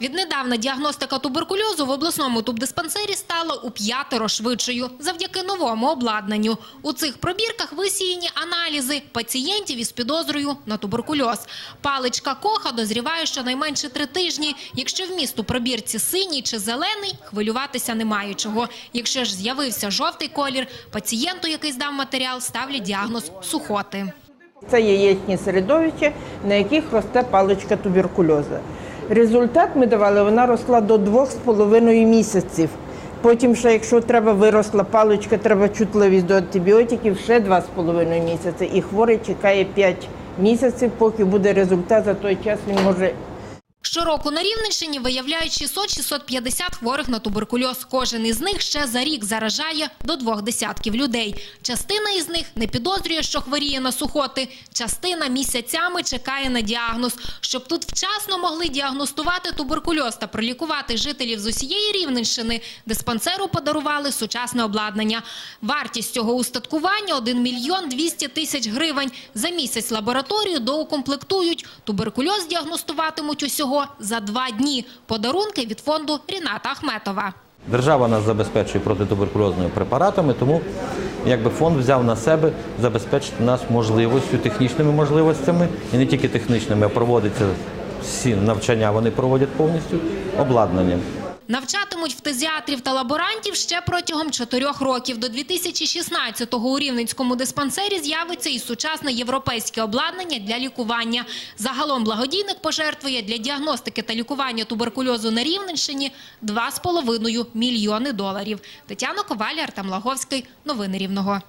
Віднедавна діагностика туберкульозу в обласному тубдиспансері стала у п'ятеро швидшою завдяки новому обладнанню. У цих пробірках висіяні аналізи пацієнтів із підозрою на туберкульоз. Паличка коха дозріває щонайменше три тижні. Якщо вміст у пробірці синій чи зелений, хвилюватися немає чого. Якщо ж з'явився жовтий колір, пацієнту, який здав матеріал, ставлять діагноз сухоти. Це яєчні середовища, на яких росте паличка туберкульозу. Результат ми давали, вона росла до 2,5 місяців. Потім, ще, якщо треба виросла паличка, треба чутливість до антибіотиків, ще 2,5 місяці. І хворий чекає 5 місяців, поки буде результат. За той час він може Щороку на Рівненщині виявляють 600-650 хворих на туберкульоз. Кожен із них ще за рік заражає до двох десятків людей. Частина із них не підозрює, що хворіє на сухоти. Частина місяцями чекає на діагноз. Щоб тут вчасно могли діагностувати туберкульоз та пролікувати жителів з усієї Рівненщини, диспансеру подарували сучасне обладнання. Вартість цього устаткування – 1 мільйон 200 тисяч гривень. За місяць лабораторію доукомплектують. Туберкульоз діагностуватимуть усього за два дні. Подарунки від фонду Ріната Ахметова. Держава нас забезпечує протитуберкульозними препаратами, тому якби фонд взяв на себе забезпечити нас можливістю, технічними можливостями, і не тільки технічними, а проводиться всі навчання, вони проводять повністю обладнанням. Навчатимуть фтизіатрів та лаборантів ще протягом чотирьох років. До 2016-го у Рівненському диспансері з'явиться і сучасне європейське обладнання для лікування. Загалом благодійник пожертвує для діагностики та лікування туберкульозу на Рівненщині 2,5 мільйони доларів. Тетяна Коваля, Артем Лаговський. Новини Рівного.